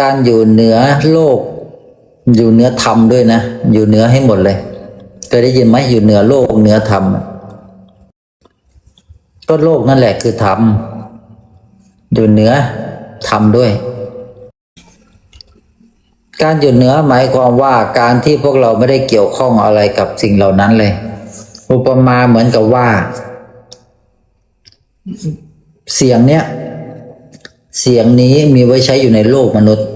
การอยู่เหนือโลก อยู่เหนือธรรมด้วยนะ อยู่เหนือให้หมดเลยเคยได้ยินไหมอยู่เหนือโลกเหนือธรรมก็โลกนั่นแหละคือธรรมอยู่เหนือธรรมด้วย การอยู่เหนือหมายความว่าการที่พวกเราไม่ได้เกี่ยวข้องอะไรกับสิ่งเหล่านั้นเลย อุปมาเหมือนกับว่า เสียงเนี้ย เสียงนี้มีไว้ใช้อยู่ในโลกมนุษย์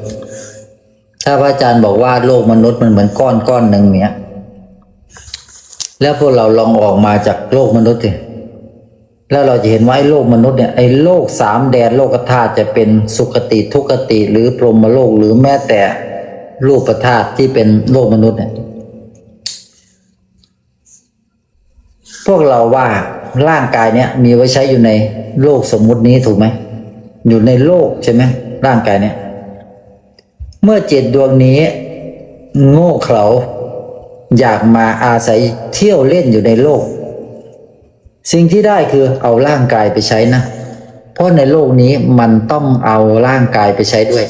ถ้าพระอาจารย์บอกว่าโลกมนุษย์มันเหมือนก้อนก้อนหนึ่งเนี้ย แล้วพวกเราลองออกมาจากโลกมนุษย์สิแล้วเราจะเห็นว่าไอ้โลกมนุษย์เนี่ยไอ้โลกสามแดนโลกธาตุจะเป็นสุคติทุกติ หรือพรหมโลกหรือแม้แต่รูปธาตุที่เป็นโลกมนุษย์เนี่ยพวกเราว่าร่างกายเนี่ยมีไว้ใช้อยู่ในโลกสมมุตินี้ถูกไหม อยู่ในโลกใช่ไหมร่างกายเนี่ยเมื่อจิตดวงนี้ โง่เขลาอยากมาอาศัยเที่ยวเล่นอยู่ในโลก สิ่งที่ได้คือเอาร่างกายไปใช้นะ เพราะในโลกนี้มันต้องเอาร่างกายไปใช้ด้วย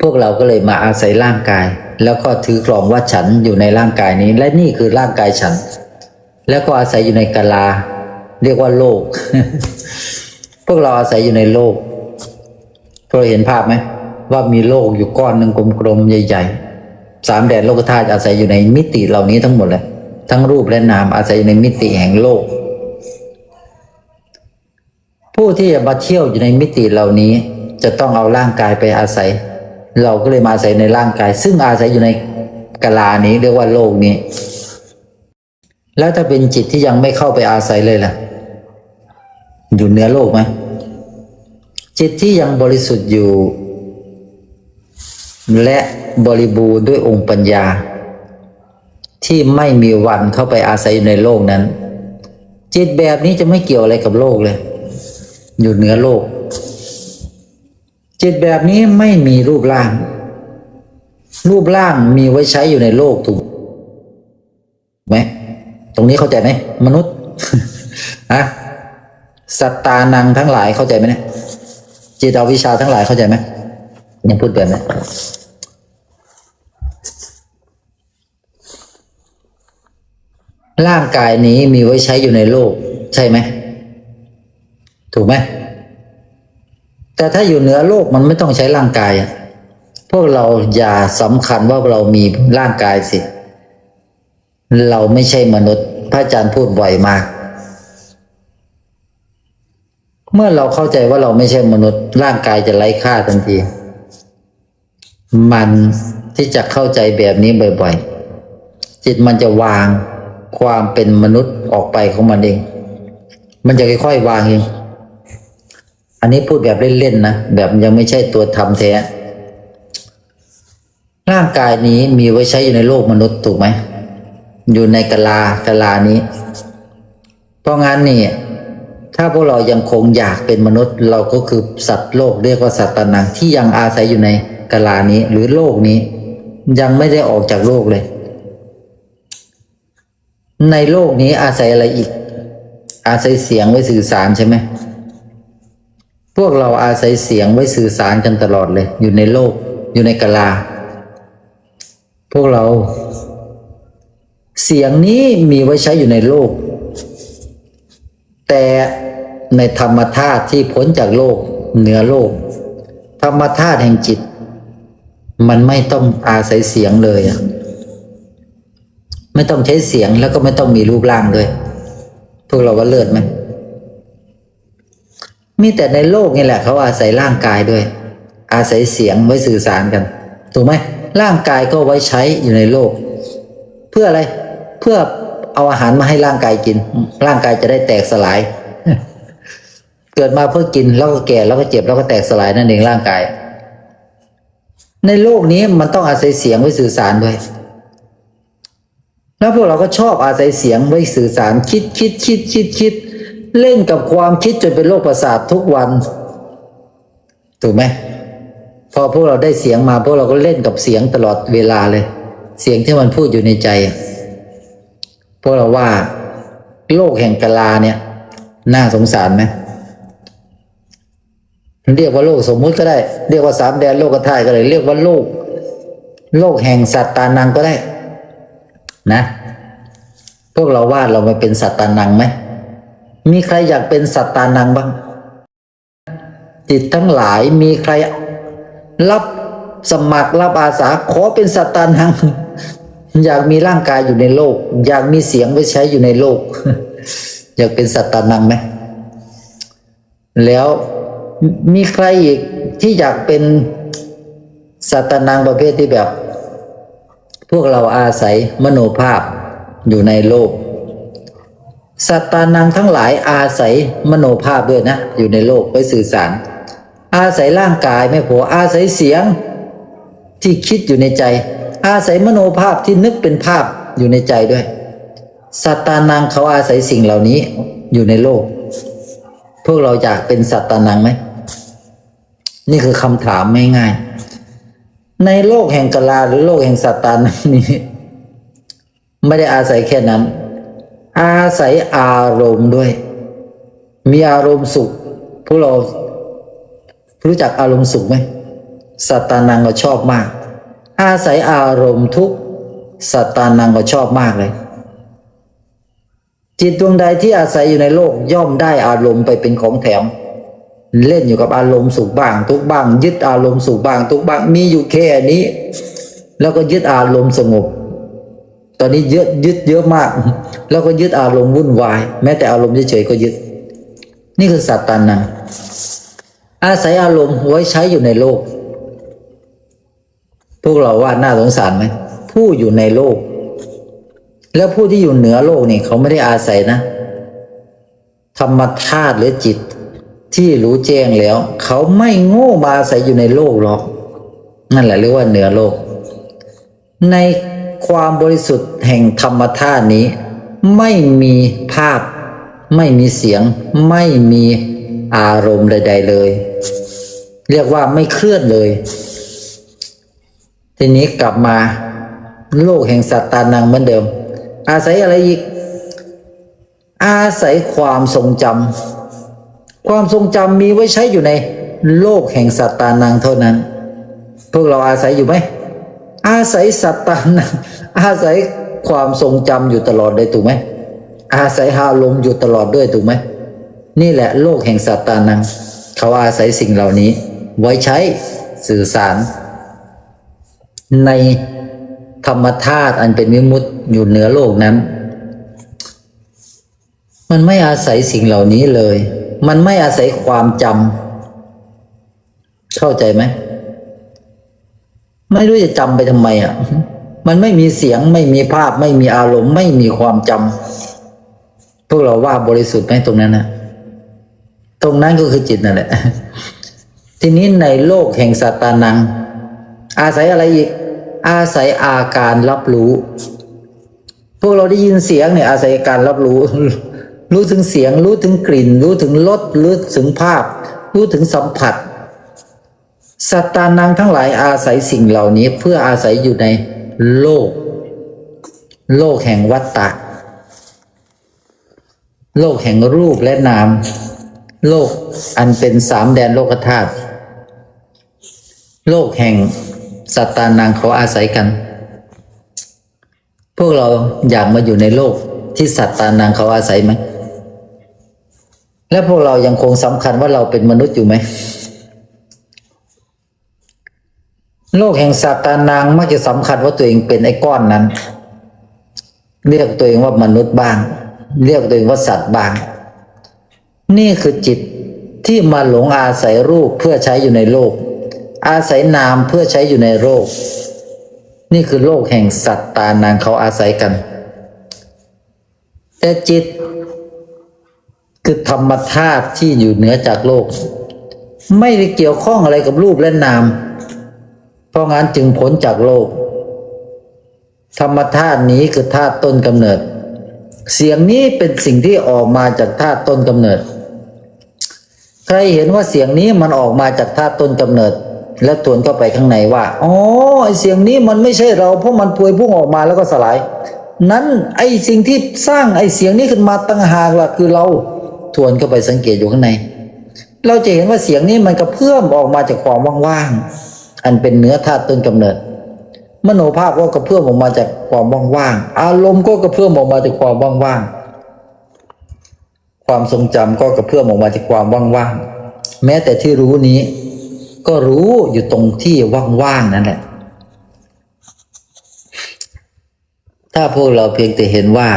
พวกเราก็เลยมาอาศัยร่างกาย แล้วก็ถือครองว่าฉันอยู่ในร่างกายนี้ และนี่คือร่างกายฉัน แล้วก็อาศัยอยู่ในกาลา เรียกว่าโลก วกเราอาศัยอยู่ในโลกพวกเราเห็นภาพไหมว่ามีโลกอยู่ก้อนหนึ่งกลมๆใหญ่ๆสามแดนโลกธาตุอาศัยอยู่ในมิติเหล่านี้ทั้งหมดเลยทั้งรูปและนามอาศัยอยู่ในมิติแห่งโลก ผู้ที่จะมาเที่ยวอยู่ในมิติเหล่านี้จะต้องเอาร่างกายไปอาศัย เราก็เลยมาอาศัยในร่างกาย ซึ่งอาศัยอยู่ในกาลานี้เรียกว่าโลกนี้ แล้วถ้าเป็นจิตที่ยังไม่เข้าไปอาศัยเลยล่ะ อยู่เหนือโลกไหม จิตที่ยังบริสุทธิ์อยู่ และบริบูรณ์ด้วยองค์ปัญญา ที่ไม่มีวันเข้าไปอาศัยในโลกนั้น จิตแบบนี้จะไม่เกี่ยวอะไรกับโลกเลย อยู่เหนือโลก จิตแบบนี้ไม่มีรูปร่าง รูปร่างมีไว้ใช้อยู่ในโลกถูกไหมตรงนี้เข้าใจไหมมนุษย์ฮะสัตตานังทั้งหลายเข้าใจไหมเนี่ย จิตอวิชาทั้งหลายเข้าใจไหมยังพูดแบบนี้ร่างกายนี้มีไว้ใช้อยู่ในโลก ใช่ไหม ถูกไหม แต่ถ้าอยู่เหนือโลกมันไม่ต้องใช้ร่างกายอะพวกเราอย่าสำคัญว่าเรามีร่างกายสิ เราไม่ใช่มนุษย์ พระอาจารย์พูดบ่อยมาก เมื่อเราเข้าใจว่าเราไม่ใช่มนุษย์ร่างกายจะไร้ค่าทันที มันที่จะเข้าใจแบบนี้บ่อยๆ จิตมันจะวางความเป็นมนุษย์ออกไปของมันเอง มันจะค่อยๆวางเอง อันนี้พูดแบบเล่นๆนะแบบยังไม่ใช่ตัวธรรมแท้ ร่างกายนี้มีไว้ใช้อยู่ในโลกมนุษย์ถูกไหม อยู่ในกะลากะลานี้ เพราะงั้นนี่ ถ้าพวกเรายังคงอยากเป็นมนุษย์ เราก็คือสัตว์โลกเรียกว่าสัตว์ตนังที่ยังอาศัยอยู่ในกะลานี้หรือโลกนี้ ยังไม่ได้ออกจากโลกเลย ในโลกนี้อาศัยอะไรอีก อาศัยเสียงไว้สื่อสารใช่ไหมพวกเราอาศัยเสียงไว้สื่อสารกันตลอดเลย อยู่ในโลก อยู่ในกะลา พวกเรา เสียงนี้มีไว้ใช้อยู่ในโลก แต่ในธรรมธาตุที่พ้นจากโลกเหนือโลก ธรรมธาตุแห่งจิต มันไม่ต้องอาศัยเสียงเลยอะไม่ต้องใช้เสียงแล้วก็ไม่ต้องมีรูปร่างด้วย พวกเราว่าเลิศไหมมีแต่ในโลกนี่แหละเขาอาศัยร่างกายด้วย อาศัยเสียงไว้สื่อสารกัน ถูกไหมร่างกายก็ไว้ใช้อยู่ในโลก เพื่ออะไรเพื่อ เอาอาหารมาให้ร่างกายกิน ร่างกายจะได้แตกสลาย เกิดมาเพื่อกินแล้วก็แก่แล้วก็เจ็บแล้วก็แตกสลายนั่นเองร่างกาย ในโลกนี้มันต้องอาศัยเสียงไว้สื่อสารด้วย แล้วพวกเราก็ชอบอาศัยเสียงไว้สื่อสาร คิดคิดคิดคิดคิดเล่นกับความคิดจนเป็นโรคประสาททุกวัน ถูกไหมพอพวกเราได้เสียงมาพวกเราก็เล่นกับเสียงตลอดเวลาเลย เสียงที่มันพูดอยู่ในใจ พวกเราว่าโลกแห่งกาลาเนี่ย น่าสงสารไหมเรียกว่าโลกสมมุติก็ได้ เรียกว่าสามแดนโลกธาตุก็ได้เรียกว่าโลก โลกแห่งสัตตานังก็ได้ นะ พวกเราว่าเรามาเป็นสัตตานังไหมมีใครอยากเป็นสัตตานังบ้าง จิตทั้งหลายมีใครรับสมัครรับอาสาขอเป็นสัตตานัง อยากมีร่างกายอยู่ในโลก อยากมีเสียงไว้ใช้อยู่ในโลก อยากเป็นสัตตานังไหมแล้วมีใครอีกที่อยากเป็นสัตตานังประเภทที่แบบ พวกเราอาศัยมโนภาพอยู่ในโลก สัตตานังทั้งหลายอาศัยมโนภาพด้วยนะ อยู่ในโลกไปสื่อสาร อาศัยร่างกายไม่พออาศัยเสียงที่คิดอยู่ในใจ อาศัยมโนภาพที่นึกเป็นภาพอยู่ในใจด้วยสัตตานังเขาอาศัยสิ่งเหล่านี้อยู่ในโลก พวกเราอยากเป็นสัตตานังไหม นี่คือคำถามง่ายๆ ในโลกแห่งกลาหรือโลกแห่งสัตตานังนี้ ไม่ได้อาศัยแค่นั้น อาศัยอารมณ์ด้วย มีอารมณ์สุข พวกเรารู้จักอารมณ์สุขไหมสัตตานังก็ชอบมาก อาศัยอารมณ์ทุกสัตตานังก็ชอบมากเลย จิตดวงใดที่อาศัยอยู่ในโลกย่อมได้อารมณ์ไปเป็นของแถม เล่นอยู่กับอารมณ์สุขบ้าง ทุกบ้าง ยึดอารมณ์สุขบ้าง ทุกบ้างมีอยู่แค่นี้ แล้วก็ยึดอารมณ์สงบ ตอนนี้ยึดยึดเยอะมาก แล้วก็ยึดอารมณ์วุ่นวาย แม้แต่อารมณ์เฉยๆก็ยึด นี่คือสัตตานังอาศัยอารมณ์ไว้ใช้อยู่ในโลก พวกเราว่าน่าสงสารไหมผู้อยู่ในโลก แล้วผู้ที่อยู่เหนือโลกนี่เขาไม่ได้อาศัยนะ ธรรมธาตุหรือจิตที่รู้แจ้งแล้ว เขาไม่โง่มาอาศัยอยู่ในโลกหรอก นั่นแหละเรียกว่าเหนือโลก ในความบริสุทธิ์แห่งธรรมธาตุนี้ ไม่มีภาพ ไม่มีเสียง ไม่มีอารมณ์ใด ๆ เลย เรียกว่าไม่เคลื่อนเลย ทีนี้กลับมาโลกแห่งสัตตานังเหมือนเดิม อาศัยอะไรอีก อาศัยความทรงจำความทรงจำมีไว้ใช้อยู่ในโลกแห่งสัตตานังเท่านั้น พวกเราอาศัยอยู่ไหม อาศัยสัตตานัง อาศัยความทรงจำอยู่ตลอดเลยถูกไหม อาศัยอารมณ์อยู่ตลอดด้วยถูกไหม นี่แหละโลกแห่งสัตตานัง เขาอาศัยสิ่งเหล่านี้ ไว้ใช้สื่อสาร ในธรรมธาตุอันเป็นวิมุตติอยู่เหนือโลกนั้น มันไม่อาศัยสิ่งเหล่านี้เลย มันไม่อาศัยความจำเข้าใจไหม ไม่รู้จะจำไปทำไมอะ มันไม่มีเสียงไม่มีภาพ ไม่มีอารมณ์ ไม่มีความจำพวกเราว่าบริสุทธิ์ไหมตรงนั้นนะตรงนั้นก็คือจิตนั่นแหละ ทีนี้ในโลกแห่งสัตตานัง อาศัยอะไรอีก อาศัยอาการรับรู้ พวกเราได้ยินเสียงเนี่ยอาศัยการรับรู้ รู้ถึงเสียง รู้ถึงกลิ่น รู้ถึงรสรู้ถึงภาพ รู้ถึงสัมผัส สัตตานังทั้งหลายอาศัยสิ่งเหล่านี้เพื่ออาศัยอยู่ในโลก โลกแห่งวัฏฏะโลกแห่งรูปและนาม โลกอันเป็นสามแดนโลกธาตุโลกแห่ง สัตตานังเขาอาศัยกัน พวกเราอยากมาอยู่ในโลกที่สัตตานังเขาอาศัยไหม และพวกเรายังคงสำคัญว่าเราเป็นมนุษย์อยู่ไหม โลกแห่งสัตตานางมักจะสำคัญว่าตัวเองเป็นไอ้ก้อนนั้น เรียกตัวเองว่ามนุษย์บ้าง เรียกตัวเองว่าสัตว์บ้าง นี่คือจิตที่มาหลงอาศัยรูปเพื่อใช้อยู่ในโลก อาศัยนามเพื่อใช้อยู่ในโลก นี่คือโลกแห่งสัตตานางเขาอาศัยกัน แต่จิต คือธรรมธาตุที่อยู่เหนือจากโลก ไม่ได้เกี่ยวข้องอะไรกับรูปและนาม เพราะงั้นจึงพ้นจากโลก ธรรมธาตุนี้คือธาตุต้นกำเนิด เสียงนี้เป็นสิ่งที่ออกมาจากธาตุต้นกำเนิด ใครเห็นว่าเสียงนี้มันออกมาจากธาตุต้นกำเนิด แล้วทวนเข้าไปข้างในว่าอ๋อไอเสียงนี้มันไม่ใช่เราเพราะมันพวยพุ่งออกมาแล้วก็สลาย นั้นไอสิ่งที่สร้างไอเสียงนี้ขึ้นมาตั้งหากล่ะคือเราทวนเข้าไปสังเกตอยู่ข้างใน เราจะเห็นว่าเสียงนี้มันกระเพื่อมออกมาจากความว่างๆอันเป็นเนื้อธาตุต้นกำเนิด มโนภาพก็กระเพื่อมออกมาจากความว่างๆอารมณ์ก็กระเพื่อมออกมาจากความว่างๆความทรงจำก็กระเพื่อมออกมาจากความว่างๆแม้แต่ที่รู้นี้ ก็รู้อยู่ตรงที่ว่างๆนั่นแหละ ถ้าพวกเราเพียงแต่เห็นว่า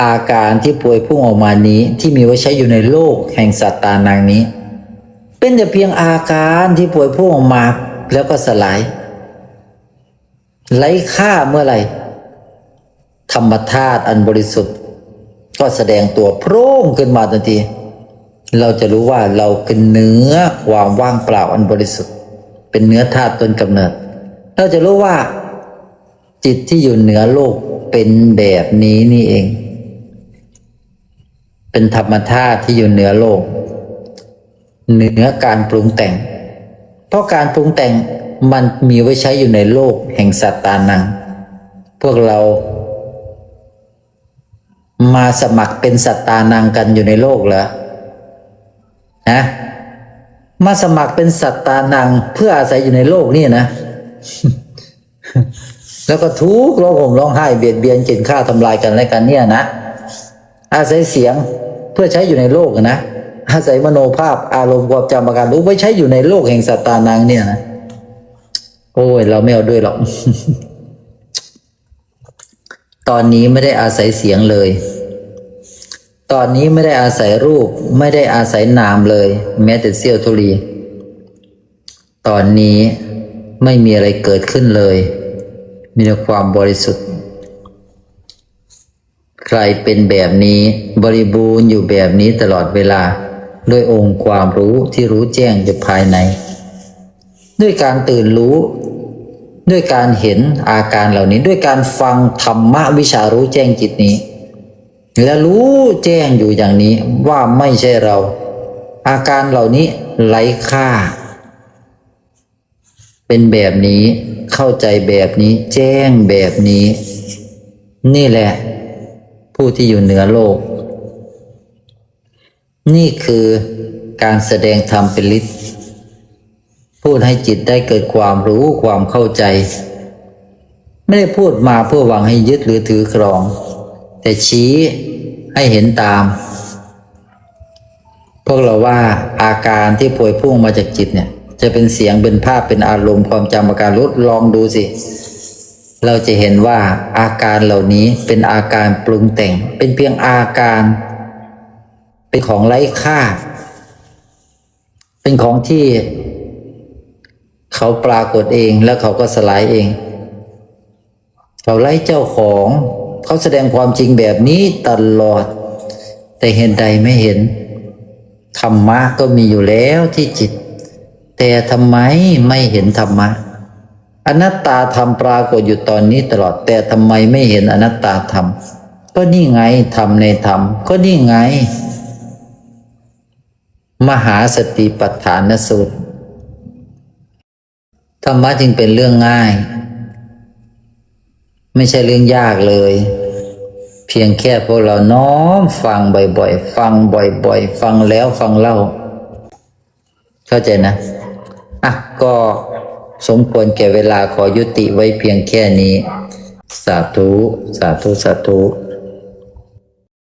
อาการที่ป่วยพุ่งออกมานี้ที่มีไว้ใช้อยู่ในโลกแห่งสัตตานางนี้ เป็นแต่เพียงอาการที่ป่วยพุ่งออกมาแล้วก็สลายไร้ค่าเมื่อไหร่ธรรมธาตุอันบริสุทธิ์ ก็แสดงตัวโพร่งขึ้นมาทันที เราจะรู้ว่าเราคือเนื้อความว่างเปล่าอันบริสุทธิ์ เป็นเนื้อธาตุต้นกำเนิด เราจะรู้ว่า จิตที่อยู่เหนือโลกเป็นแบบนี้นี่เอง เป็นธรรมธาตุที่อยู่เหนือโลก เหนือการปรุงแต่ง เพราะการปรุงแต่งมันมีไว้ใช้อยู่ในโลกแห่งสัตตานัง พวกเรามาสมัครเป็นสัตตานังกันอยู่ในโลกเหรอ นะมาสมัครเป็นสัตตานังเพื่ออาศัยอยู่ในโลกนี่นะ แล้วก็ทุกข์ร้องห่มร้องไห้เบียดเบียนเกลียดฆ่าทำลายกันและกันเนี่ยนะอาศัยเสียงเพื่อใช้อยู่ในโลกนะอาศัยมโนภาพอารมณ์ความจำอาการรู้ไว้ใช้อยู่ในโลกแห่งสัตตานังเนี่ยนะโอ้ย เราไม่เอาด้วยหรอก ตอนนี้ไม่ได้อาศัยเสียงเลย ตอนนี้ไม่ได้อาศัยรูปไม่ได้อาศัยนามเลย แม้แต่เสี้ยวทุลี ตอนนี้ไม่มีอะไรเกิดขึ้นเลย มีแต่ความบริสุทธิ์ ใครเป็นแบบนี้บริบูรณ์อยู่แบบนี้ตลอดเวลา ด้วยองค์ความรู้ที่รู้แจ้งอยู่ภายใน ด้วยการตื่นรู้ ด้วยการเห็นอาการเหล่านี้ด้วยการฟังธรรมะวิชารู้แจ้งจิตนี้ และรู้แจ้งอยู่อย่างนี้ว่าไม่ใช่เรา อาการเหล่านี้ไร้ค่า เป็นแบบนี้เข้าใจแบบนี้ แจ้งแบบนี้ นี่แหละ ผู้ที่อยู่เหนือโลก นี่คือการแสดงธรรมเป็นฤทธิ์พูดให้จิตได้เกิดความรู้ความเข้าใจ ไม่ได้พูดมาเพื่อหวังให้ยึดหรือถือครอง แต่ชี้ให้เห็นตาม พวกเราว่าอาการที่ป่วยพุ่งมาจากจิตเนี่ย จะเป็นเสียงเป็นภาพเป็นอารมณ์ความจำอาการลดลองดูสิ เราจะเห็นว่าอาการเหล่านี้เป็นอาการปรุงแต่ง เป็นเพียงอาการ เป็นของไร้ค่า เป็นของที่เขาปรากฏเองแล้วเขาก็สลายเอง เขาไล่เจ้าของ เขาแสดงความจริงแบบนี้ตลอด แต่เห็นใดไม่เห็น ธรรมะก็มีอยู่แล้วที่จิต แต่ทำไมไม่เห็นธรรมะ อนัตตาธรรมปรากฏอยู่ตอนนี้ตลอด แต่ทำไมไม่เห็นอนัตตาธรรม ก็นี่ไงธรรมในธรรม ก็นี่ไง มหาสติปัฏฐานสูตรธรรมะจึงเป็นเรื่องง่าย ไม่ใช่เรื่องยากเลย พียงแค่พวกเราน้อมฟังบ่อยๆ ฟังบ่อยๆ ฟังแล้วฟังเล่า เข้าใจนะ อะ ก็สมควรแก่เวลาขอยุติไว้เพียงแค่นี้ สาธุ สาธุ สาธุ